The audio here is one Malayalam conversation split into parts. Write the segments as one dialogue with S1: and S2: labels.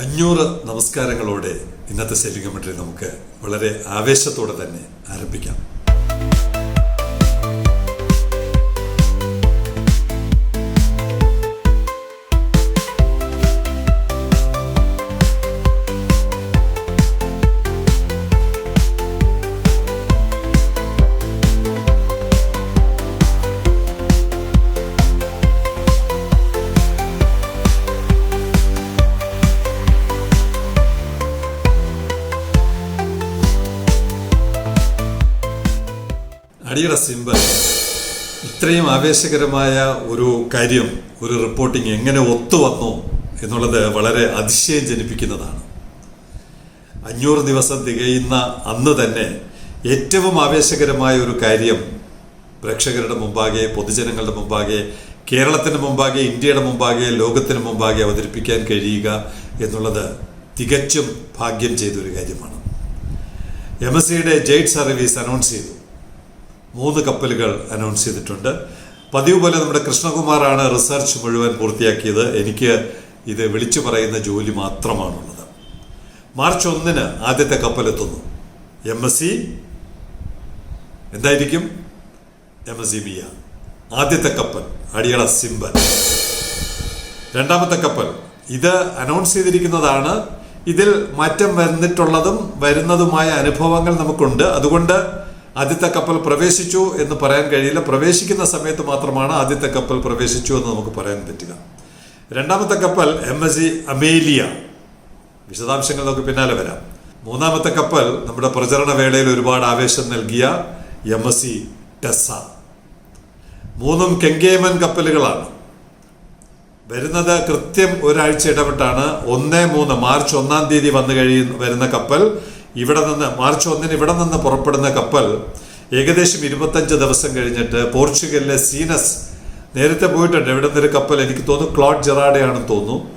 S1: അഞ്ഞൂറ് നമസ്കാരങ്ങളോടെ ഇന്നത്തെ സെല്ലിംഗ് മെട്രി നമുക്ക് വളരെ ആവേശത്തോടെ തന്നെ ആരംഭിക്കാം. അടിയുടെ സിമ്പൽ. ഇത്രയും ആവേശകരമായ ഒരു കാര്യം ഒരു റിപ്പോർട്ടിംഗ് എങ്ങനെ ഒത്തുവന്നു എന്നുള്ളത് വളരെ അതിശയം ജനിപ്പിക്കുന്നതാണ്. അഞ്ഞൂറ് ദിവസം തികയുന്ന അന്ന് തന്നെ ഏറ്റവും ആവേശകരമായ ഒരു കാര്യം പ്രേക്ഷകരുടെ മുമ്പാകെ പൊതുജനങ്ങളുടെ മുമ്പാകെ കേരളത്തിന് മുമ്പാകെ ഇന്ത്യയുടെ മുമ്പാകെ ലോകത്തിന് മുമ്പാകെ അവതരിപ്പിക്കാൻ കഴിയുക എന്നുള്ളത് തികച്ചും ഭാഗ്യം ചെയ്തൊരു കാര്യമാണ്. എം എസ് സിയുടെ ജെയ്റ്റ് സർവീസ് അനൗൺസ് ചെയ്തു. മൂന്ന് കപ്പലുകൾ അനൗൺസ് ചെയ്തിട്ടുണ്ട്. പതിവ് പോലെ നമ്മുടെ കൃഷ്ണകുമാറാണ് റിസർച്ച് മുഴുവൻ പൂർത്തിയാക്കിയത്. എനിക്ക് ഇത് വിളിച്ചു പറയുന്ന ജോലി മാത്രമാണുള്ളത്. മാർച്ച് ഒന്നിന് ആദ്യത്തെ കപ്പൽ എത്തുന്നു. എം എസ് സി എന്തായിരിക്കും? എം എസ് സി ബിയ ആദ്യത്തെ കപ്പൽ അടിയള സിംബൽ രണ്ടാമത്തെ കപ്പൽ ഇത് അനൗൺസ് ചെയ്തിരിക്കുന്നതാണ്. ഇതിൽ മാറ്റം വന്നിട്ടുള്ളതും വരുന്നതുമായ അനുഭവങ്ങൾ നമുക്കുണ്ട്. അതുകൊണ്ട് ആദ്യത്തെ കപ്പൽ പ്രവേശിച്ചു എന്ന് പറയാൻ കഴിയില്ല. പ്രവേശിക്കുന്ന സമയത്ത് മാത്രമാണ് ആദ്യത്തെ കപ്പൽ പ്രവേശിച്ചു എന്ന് നമുക്ക് പറയാൻ പറ്റുക. രണ്ടാമത്തെ കപ്പൽ എം എസ് അമേലിയ വിശദാംശങ്ങൾ നമുക്ക് പിന്നാലെ വരാം. മൂന്നാമത്തെ കപ്പൽ നമ്മുടെ പ്രചരണ വേളയിൽ ഒരുപാട് ആവേശം നൽകിയ എം എസ് സി ടെസ മൂന്നും കെങ്കേമൻ കപ്പലുകളാണ്. വരുന്നത് കൃത്യം ഒരാഴ്ച ഇടപെട്ടാണ് ഒന്ന് മൂന്ന് മാർച്ച് ഒന്നാം തീയതി വന്നു കഴിയുന്ന വരുന്ന കപ്പൽ ഇവിടെ നിന്ന് മാർച്ച് ഒന്നിന് ഇവിടെ നിന്ന് പുറപ്പെടുന്ന കപ്പൽ ഏകദേശം ഇരുപത്തഞ്ച് ദിവസം കഴിഞ്ഞിട്ട് പോർച്ചുഗലിലെ സീനസ് നേരത്തെ പോയിട്ടുണ്ട്. ഇവിടെ നിന്നൊരു കപ്പൽ എനിക്ക് തോന്നുന്നു ക്ലോഡ് ജെറാഡയാണെന്ന് തോന്നുന്നു.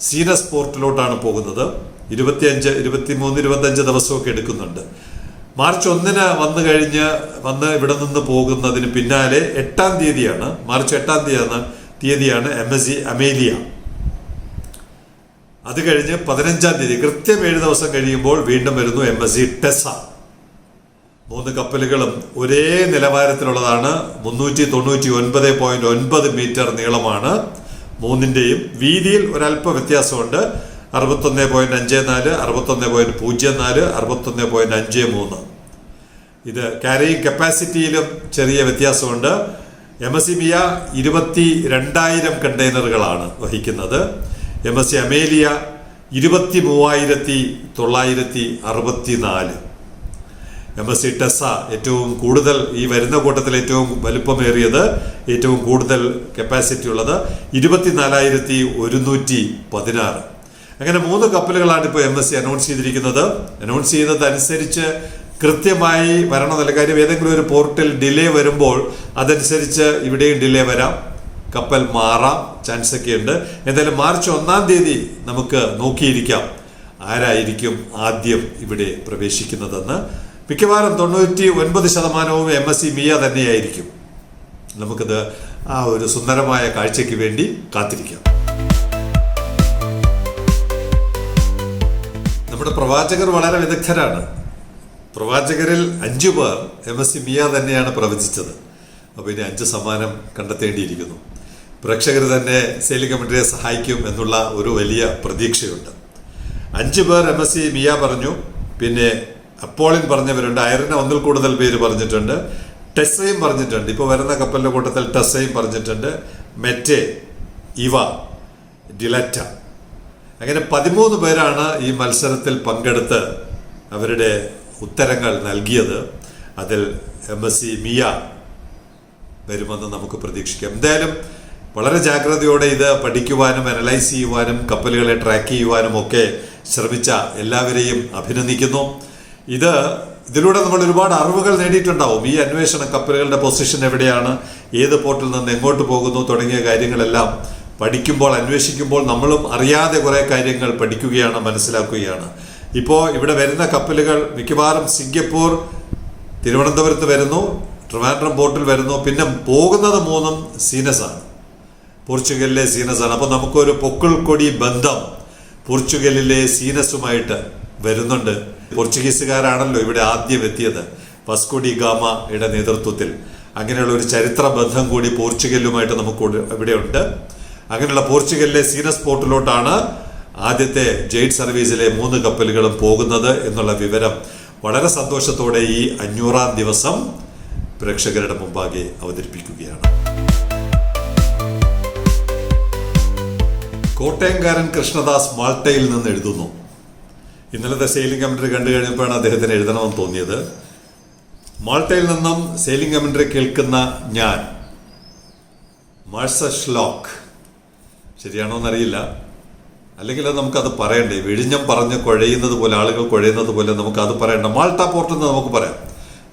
S1: സീനസ് പോർട്ടിലോട്ടാണ് പോകുന്നത്. ഇരുപത്തിയഞ്ച് ഇരുപത്തിമൂന്ന് ഇരുപത്തഞ്ച് ദിവസമൊക്കെ എടുക്കുന്നുണ്ട്. മാർച്ച് ഒന്നിന് വന്നു കഴിഞ്ഞ് വന്ന് ഇവിടെ നിന്ന് പോകുന്നതിന് പിന്നാലെ എട്ടാം തീയതിയാണ് മാർച്ച് എട്ടാം തീയതിയാണ് തീയതിയാണ് എം എസ് അമേലിയ. അത് കഴിഞ്ഞ് പതിനഞ്ചാം തീയതി കൃത്യം ഏഴ് ദിവസം കഴിയുമ്പോൾ വീണ്ടും വരുന്നു എം എസ് സി ടെസ മൂന്ന് കപ്പലുകളും ഒരേ നിലവാരത്തിലുള്ളതാണ്. മുന്നൂറ്റി തൊണ്ണൂറ്റി ഒൻപത് പോയിന്റ് ഒൻപത് മീറ്റർ നീളമാണ്. മൂന്നിന്റെയും വീതിയിൽ ഒരല്പ വ്യത്യാസമുണ്ട്. അറുപത്തൊന്ന് പോയിന്റ് അഞ്ച് നാല് അറുപത്തൊന്ന് പോയിന്റ് പൂജ്യം നാല് അറുപത്തൊന്ന് പോയിന്റ് അഞ്ച് മൂന്ന്. ഇത് ക്യാരിയിങ് കപ്പാസിറ്റിയിലും ചെറിയ വ്യത്യാസമുണ്ട്. എം എസ് സി മിയ ഇരുപത്തി രണ്ടായിരം കണ്ടെയ്നറുകളാണ് വഹിക്കുന്നത്. എം എസ് സി അമേലിയ ഇരുപത്തി മൂവായിരത്തി തൊള്ളായിരത്തി അറുപത്തി നാല് എം എസ് സി ടെസ ഏറ്റവും കൂടുതൽ ഈ വരുന്ന കൂട്ടത്തിൽ ഏറ്റവും വലുപ്പമേറിയത് ഏറ്റവും കൂടുതൽ കപ്പാസിറ്റി ഉള്ളത് ഇരുപത്തിനാലായിരത്തി ഒരുന്നൂറ്റി പതിനാറ് അങ്ങനെ മൂന്ന് കപ്പലുകളാണ് ഇപ്പോൾ എം എസ് സി അനൗൺസ് ചെയ്തിരിക്കുന്നത്. അനൗൺസ് ചെയ്യുന്നതനുസരിച്ച് കൃത്യമായി വരണമെന്നല്ല കാര്യം ഏതെങ്കിലും ഒരു പോർട്ടിൽ ഡിലേ വരുമ്പോൾ അതനുസരിച്ച് ഇവിടെയും ഡിലേ വരാം. കപ്പൽ മാറാം ചാൻസ് ഒക്കെ ഉണ്ട് എന്തായാലും മാർച്ച് ഒന്നാം തീയതി നമുക്ക് നോക്കിയിരിക്കാം. ആരായിരിക്കും ആദ്യം ഇവിടെ പ്രവേശിക്കുന്നതെന്ന്. മിക്കവാറും തൊണ്ണൂറ്റി ഒൻപത് ശതമാനവും എം എസ് സി മിയ തന്നെയായിരിക്കും. നമുക്കത് ആ ഒരു സുന്ദരമായ കാഴ്ചയ്ക്ക് വേണ്ടി കാത്തിരിക്കാം. നമ്മുടെ പ്രവാചകർ വളരെ വിദഗ്ധരാണ്. പ്രവാചകരിൽ അഞ്ചു പേർ എം എസ് സി മിയ തന്നെയാണ് പ്രവചിച്ചത്. അപ്പോൾ ഇനി അഞ്ച് സമ്മാനം കണ്ടെത്തേണ്ടിയിരിക്കുന്നു. പ്രേക്ഷകർ തന്നെ സെയിലിംഗ് കമ്മിറ്റിയെ സഹായിക്കും എന്നുള്ള ഒരു വലിയ പ്രതീക്ഷയുണ്ട്. അഞ്ച് പേർ എം എസ് സി മിയ പറഞ്ഞു. പിന്നെ അപ്പോളിൻ പറഞ്ഞവരുണ്ട്. അയറിന് ഒന്നിൽ കൂടുതൽ പേര് പറഞ്ഞിട്ടുണ്ട്. ടെസ്സയും പറഞ്ഞിട്ടുണ്ട്. ഇപ്പോൾ വരുന്ന കപ്പലിന്റെ കൂട്ടത്തിൽ ടെസ്സയും പറഞ്ഞിട്ടുണ്ട്. മെറ്റെ ഇവ ഡിലറ്റ. അങ്ങനെ പതിമൂന്ന് പേരാണ് ഈ മത്സരത്തിൽ പങ്കെടുത്ത് അവരുടെ ഉത്തരങ്ങൾ നൽകിയത്. അതിൽ എം എസ് സി മിയ വരുമെന്ന് നമുക്ക് പ്രതീക്ഷിക്കാം. എന്തായാലും വളരെ ജാഗ്രതയോടെ ഇത് പഠിക്കുവാനും അനലൈസ് ചെയ്യുവാനും കപ്പലുകളെ ട്രാക്ക് ചെയ്യുവാനും ഒക്കെ ശ്രമിച്ച എല്ലാവരെയും അഭിനന്ദിക്കുന്നു. ഇത് ഇതിലൂടെ നമ്മൾ ഒരുപാട് അറിവുകൾ നേടിയിട്ടുണ്ടാവും. ഈ അന്വേഷണ കപ്പലുകളുടെ പൊസിഷൻ എവിടെയാണ് ഏത് പോർട്ടിൽ നിന്ന് എങ്ങോട്ട് പോകുന്നു തുടങ്ങിയ കാര്യങ്ങളെല്ലാം പഠിക്കുമ്പോൾ അന്വേഷിക്കുമ്പോൾ നമ്മളും അറിയാതെ കുറേ കാര്യങ്ങൾ പഠിക്കുകയാണ് മനസ്സിലാക്കുകയാണ്. ഇപ്പോൾ ഇവിടെ വരുന്ന കപ്പലുകൾ മിക്കവാറും സിംഗപ്പൂർ തിരുവനന്തപുരത്ത് വരുന്നു ട്രിവാൻഡ്രം പോർട്ടിൽ വരുന്നു പിന്നെ പോകുന്നത് മൂന്നും ആണ് പോർച്ചുഗലിലെ സീനസ് ആണ് അപ്പോൾ നമുക്കൊരു പൊക്കിൾ കൊടി ബന്ധം പോർച്ചുഗലിലെ സീനസുമായിട്ട് വരുന്നുണ്ട്. പോർച്ചുഗീസുകാരാണല്ലോ ഇവിടെ ആദ്യം എത്തിയത്. വസ്കോഡി ഗാമയുടെ നേതൃത്വത്തിൽ. അങ്ങനെയുള്ള ഒരു ചരിത്ര ബന്ധം കൂടി പോർച്ചുഗലുമായിട്ട് നമുക്ക് ഇവിടെയുണ്ട്. അങ്ങനെയുള്ള പോർച്ചുഗലിലെ സീനസ് പോർട്ടിലോട്ടാണ് ആദ്യത്തെ ജെയ്റ്റ് സർവീസിലെ മൂന്ന് കപ്പലുകളും പോകുന്നത് എന്നുള്ള വിവരം വളരെ സന്തോഷത്തോടെ ഈ അഞ്ഞൂറാം ദിവസം പ്രേക്ഷകരുടെ മുമ്പാകെ അവതരിപ്പിക്കുകയാണ്. കോട്ടയംകാരൻ കൃഷ്ണദാസ് മാൾട്ടയിൽ നിന്ന് എഴുതുന്നു. ഇന്നലത്തെ സെയിലിംഗ് കമൻട്രി കണ്ടു കഴിഞ്ഞപ്പോഴാണ് അദ്ദേഹത്തിന് എഴുതണമെന്ന് തോന്നിയത്. മാൾട്ടയിൽ നിന്നും സെയിലിംഗ് കമൻട്രി കേൾക്കുന്ന ഞാൻ മാഴ്സ ഷ്ലോക്ക് ശരിയാണോ എന്നറിയില്ല. അല്ലെങ്കിൽ അത് നമുക്കത് പറയണ്ടേ? വിഴിഞ്ഞം പറഞ്ഞ് കുഴയുന്നത് പോലെ ആളുകൾ കുഴയുന്നത് പോലെ നമുക്ക് അത് പറയണ്ട. മാൾട്ട പോർട്ട് എന്ന് നമുക്ക് പറയാം.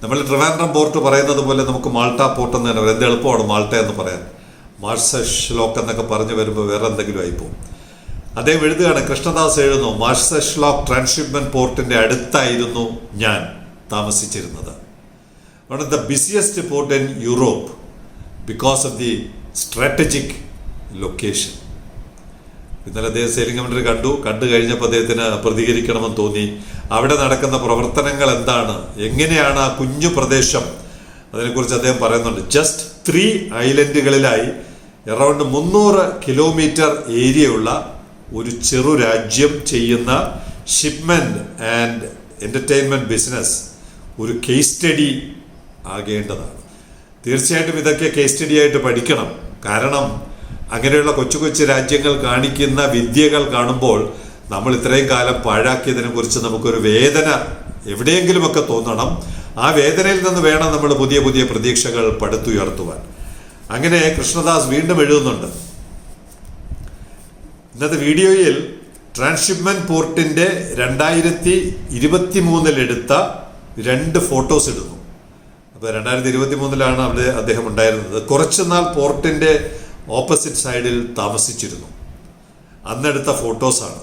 S1: നമ്മൾ ട്രിവാൻഡ്രം പോർട്ട് പറയുന്നത് പോലെ നമുക്ക് മാൾട്ട പോർട്ട് എന്ന് തന്നെ എന്ത് എളുപ്പമാണ് മാൾട്ട എന്ന് പറയാൻ? മാർസ ഷ്ലോക്ക് എന്നൊക്കെ പറഞ്ഞു വരുമ്പോൾ വേറെ എന്തെങ്കിലും ആയിപ്പോവും. അദ്ദേഹം എഴുതുകയാണ് കൃഷ്ണദാസ് എഴുതുന്നു മാർസ ഷ്ലോക്ക് ട്രാൻസ്ഷിപ്മെന്റ് പോർട്ടിന്റെ അടുത്തായിരുന്നു ഞാൻ താമസിച്ചിരുന്നത്. One of the busiest port in Europe because of the strategic location ഇന്നലെ അദ്ദേഹം സെയിലിംഗ് കമൻട്രി കണ്ടു. കണ്ടു കഴിഞ്ഞപ്പോൾ അദ്ദേഹത്തിന് പ്രതികരിക്കണമെന്ന് തോന്നി. അവിടെ നടക്കുന്ന പ്രവർത്തനങ്ങൾ എന്താണ്? എങ്ങനെയാണ് ആ കുഞ്ഞു പ്രദേശം? അതിനെക്കുറിച്ച് അദ്ദേഹം പറയുന്നുണ്ട്. ജസ്റ്റ് ത്രീ ഐലൻഡുകളിലായി എറൗണ്ട് മുന്നൂറ് കിലോമീറ്റർ ഏരിയയുള്ള ഒരു ചെറു രാജ്യം ചെയ്യുന്ന ഷിപ്മെന്റ് ആൻഡ് എന്റർടൈൻമെന്റ് ബിസിനസ് ഒരു കേസ് സ്റ്റഡി ആകേണ്ടതാണ്. തീർച്ചയായിട്ടും ഇതൊക്കെ കേസ് സ്റ്റഡി ആയിട്ട് പഠിക്കണം. കാരണം അങ്ങനെയുള്ള കൊച്ചു കൊച്ചു രാജ്യങ്ങൾ കാണിക്കുന്ന വിദ്യകൾ കാണുമ്പോൾ നമ്മൾ ഇത്രയും കാലം പാഴാക്കിയതിനെ കുറിച്ച് നമുക്കൊരു വേദന എവിടെയെങ്കിലുമൊക്കെ തോന്നണം. ആ വേദനയിൽ നിന്ന് വേണം നമ്മൾ പുതിയ പുതിയ പ്രതീക്ഷകൾ പടുത്തുയർത്തുവാൻ. അങ്ങനെ കൃഷ്ണദാസ് വീണ്ടും എഴുതുന്നുണ്ട്. ഇന്നത്തെ വീഡിയോയിൽ ട്രാൻസ്ഷിപ്മെന്റ് പോർട്ടിന്റെ രണ്ടായിരത്തി ഇരുപത്തി മൂന്നിലെടുത്ത രണ്ട് ഫോട്ടോസ് ഇടുന്നു. അപ്പോൾ രണ്ടായിരത്തി ഇരുപത്തി മൂന്നിലാണ് അവിടെ അദ്ദേഹം ഉണ്ടായിരുന്നത്. കുറച്ചുനാൾ പോർട്ടിന്റെ ഓപ്പോസിറ്റ് സൈഡിൽ താമസിച്ചിരുന്നു. അന്നെടുത്ത ഫോട്ടോസാണ്.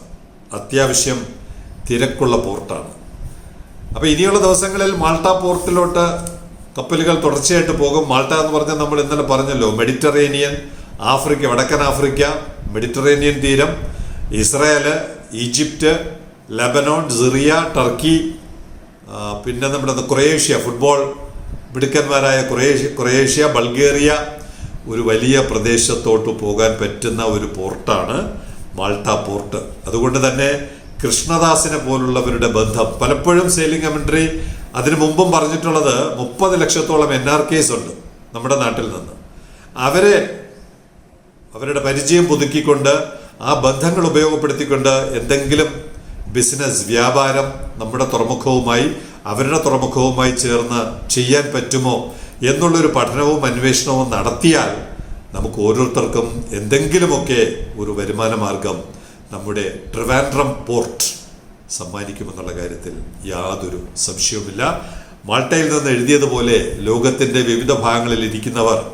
S1: അത്യാവശ്യം തിരക്കുള്ള പോർട്ടാണ്. അപ്പോൾ ഇനിയുള്ള ദിവസങ്ങളിൽ മാൾട്ട പോർട്ടിലോട്ട് കപ്പലുകൾ തുടർച്ചയായിട്ട് പോകും. മാൾട്ട എന്ന് പറഞ്ഞാൽ നമ്മൾ ഇന്നലെ പറഞ്ഞല്ലോ മെഡിറ്ററേനിയൻ ആഫ്രിക്ക വടക്കൻ ആഫ്രിക്ക മെഡിറ്ററേനിയൻ തീരം Israel Egypt Lebanon Syria Turkey പിന്നെ നമ്മുടെ ക്രൊയേഷ്യ ഫുട്ബോൾ മിടുക്കന്മാരായ ക്രൊയേഷ്യ ക്രൊയേഷ്യ ബൾഗേറിയ ഒരു വലിയ പ്രദേശത്തോട്ട് പോകാൻ പറ്റുന്ന ഒരു പോർട്ടാണ് മാൾട്ട പോർട്ട്. അതുകൊണ്ട് തന്നെ കൃഷ്ണദാസിനെ പോലുള്ളവരുടെ ബന്ധം പലപ്പോഴും സെയിലിംഗ് കമൻട്രി അതിനു മുമ്പും പറഞ്ഞിട്ടുള്ളത് മുപ്പത് ലക്ഷത്തോളം എൻ ആർ കേസ് ഉണ്ട് നമ്മുടെ നാട്ടിൽ നിന്ന്. അവരെ അവരുടെ പരിചയം പുതുക്കിക്കൊണ്ട് ആ ബന്ധങ്ങൾ ഉപയോഗപ്പെടുത്തിക്കൊണ്ട് എന്തെങ്കിലും ബിസിനസ് വ്യാപാരം നമ്മുടെ തുറമുഖവുമായി അവരുടെ തുറമുഖവുമായി ചേർന്ന് ചെയ്യാൻ പറ്റുമോ എന്നുള്ളൊരു പഠനവും അന്വേഷണവും നടത്തിയാൽ നമുക്ക് ഓരോരുത്തർക്കും എന്തെങ്കിലുമൊക്കെ ഒരു വരുമാന മാർഗം നമ്മുടെ ട്രിവാൻഡ്രം പോർട്ട് സമ്മാനിക്കുമെന്നുള്ള കാര്യത്തിൽ യാതൊരു സംശയവുമില്ല. മാൾട്ടയിൽ നിന്ന് എഴുതിയതുപോലെ ലോകത്തിന്റെ വിവിധ ഭാഗങ്ങളിൽ ഇരിക്കുന്നവർ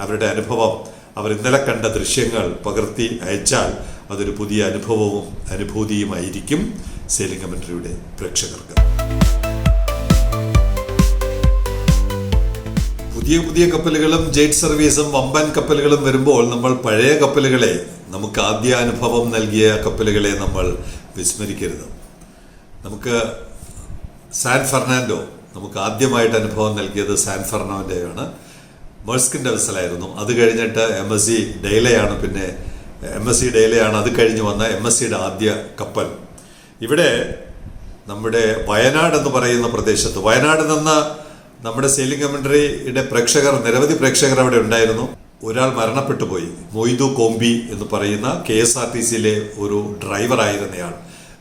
S1: അവരുടെ അനുഭവം അവർ ഇന്നലെ കണ്ട ദൃശ്യങ്ങൾ പകർത്തി അയച്ചാൽ അതൊരു പുതിയ അനുഭവവും അനുഭൂതിയുമായിരിക്കും. സെയിലിംഗ് കമൻട്രിയുടെ പ്രേക്ഷകർക്ക്. പുതിയ പുതിയ കപ്പലുകളും ജെറ്റ് സർവീസും വമ്പൻ കപ്പലുകളും വരുമ്പോൾ നമ്മൾ പഴയ കപ്പലുകളെ നമുക്ക് ആദ്യ അനുഭവം നൽകിയ കപ്പലുകളെ നമ്മൾ വിസ്മരിക്കരുത്. നമുക്ക് സാൻ ഫെർണാൻഡോ നമുക്ക് ആദ്യമായിട്ട് അനുഭവം നൽകിയത് സാൻ ഫെർണാൻഡോയാണ് മേഴ്സ്കിന്റെ വെസലായിരുന്നു. അത് കഴിഞ്ഞിട്ട് എം എസ് സി ഡെയിലയാണ് പിന്നെ എം എസ് സി ഡെയിലയാണ് അത് കഴിഞ്ഞ് വന്ന എം എസ് സിയുടെ ആദ്യ കപ്പൽ. ഇവിടെ നമ്മുടെ വയനാട് എന്ന് പറയുന്ന പ്രദേശത്ത് വയനാട് നിന്ന് നമ്മുടെ സെയിലിംഗ് കമൻട്രിയുടെ പ്രേക്ഷകർ നിരവധി പ്രേക്ഷകർ അവിടെ ഉണ്ടായിരുന്നു. ഒരാൾ മരണപ്പെട്ടു പോയി. മൊയ്തു കോമ്പി എന്ന് പറയുന്ന കെ എസ് ആർ ടി സിയിലെ ഒരു ഡ്രൈവറായിരുന്നയാൾ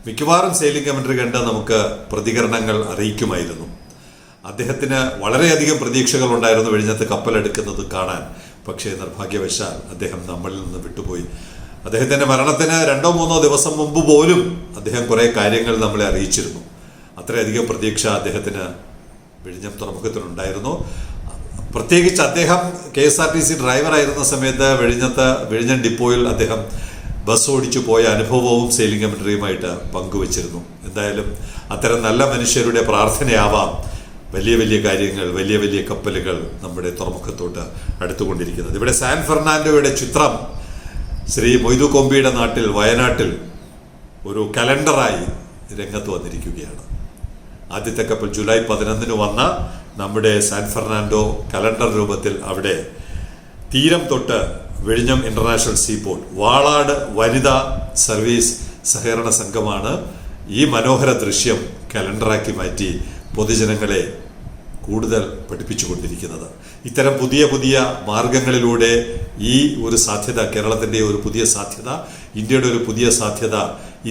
S1: മിക്കവാറും സെയിലിംഗ് കമൻട്രി കണ്ട് നമുക്ക് പ്രതികരണങ്ങൾ അറിയിക്കുമായിരുന്നു. അദ്ദേഹത്തിന് വളരെയധികം പ്രതീക്ഷകൾ ഉണ്ടായിരുന്നു വെടിഞ്ഞത്ത് കപ്പലെടുക്കുന്നത് കാണാൻ. പക്ഷേ നിർഭാഗ്യവശാൽ അദ്ദേഹം നമ്മളിൽ നിന്ന് വിട്ടുപോയി. അദ്ദേഹത്തിന്റെ മരണത്തിന് രണ്ടോ മൂന്നോ ദിവസം മുമ്പ് പോലും അദ്ദേഹം കുറേ കാര്യങ്ങൾ നമ്മളെ അറിയിച്ചിരുന്നു. അത്രയധികം പ്രതീക്ഷ അദ്ദേഹത്തിന് വിഴിഞ്ഞം തുറമുഖത്തിനുണ്ടായിരുന്നു. പ്രത്യേകിച്ച് അദ്ദേഹം K S R T C ഡ്രൈവറായിരുന്ന സമയത്ത് വിഴിഞ്ഞത്ത് വിഴിഞ്ഞം ഡിപ്പോയിൽ അദ്ദേഹം ബസ് ഓടിച്ചു പോയ അനുഭവവും സെയിലിംഗ് കമ്മിറ്ററിയുമായിട്ട് പങ്കുവച്ചിരുന്നു. എന്തായാലും അത്തരം നല്ല മനുഷ്യരുടെ പ്രാർത്ഥനയാവാം. വലിയ വലിയ കാര്യങ്ങൾ വലിയ വലിയ കപ്പലുകൾ നമ്മുടെ തുറമുഖത്തോട്ട് അടുത്തുകൊണ്ടിരിക്കുന്നത്. ഇവിടെ സാൻ ഫെർണാൻഡോയുടെ ചിത്രം ശ്രീ മൊയ്തു കൊമ്പിയുടെ നാട്ടിൽ വയനാട്ടിൽ ഒരു കലണ്ടറായി രംഗത്ത് വന്നിരിക്കുകയാണ്. ആദ്യത്തെ കപ്പൽ ജൂലൈ പതിനൊന്നിന് വന്ന നമ്മുടെ സാൻ ഫെർണാൻഡോ കലണ്ടർ രൂപത്തിൽ അവിടെ തീരം തൊട്ട് വെഴിഞ്ഞം ഇന്റർനാഷണൽ സീപോർട്ട്. വാളാട് വനിത സർവീസ് സഹകരണ സംഘമാണ് ഈ മനോഹര ദൃശ്യം കലണ്ടറാക്കി മാറ്റി പൊതുജനങ്ങളെ കൂടുതൽ പഠിപ്പിച്ചുകൊണ്ടിരിക്കുന്നത്. ഇത്തരം പുതിയ പുതിയ മാർഗങ്ങളിലൂടെ ഈ ഒരു സാധ്യത കേരളത്തിന്റെ ഒരു പുതിയ സാധ്യത ഇന്ത്യയുടെ ഒരു പുതിയ സാധ്യത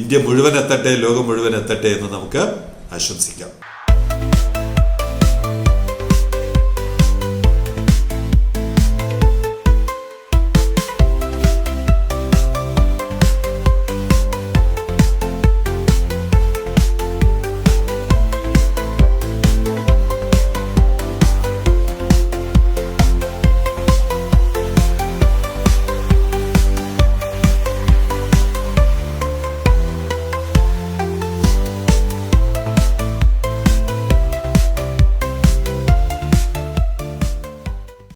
S1: ഇന്ത്യ മുഴുവൻ എത്തട്ടെ ലോകം മുഴുവൻ എത്തട്ടെ എന്ന് നമുക്ക് ആശംസിക്കാം.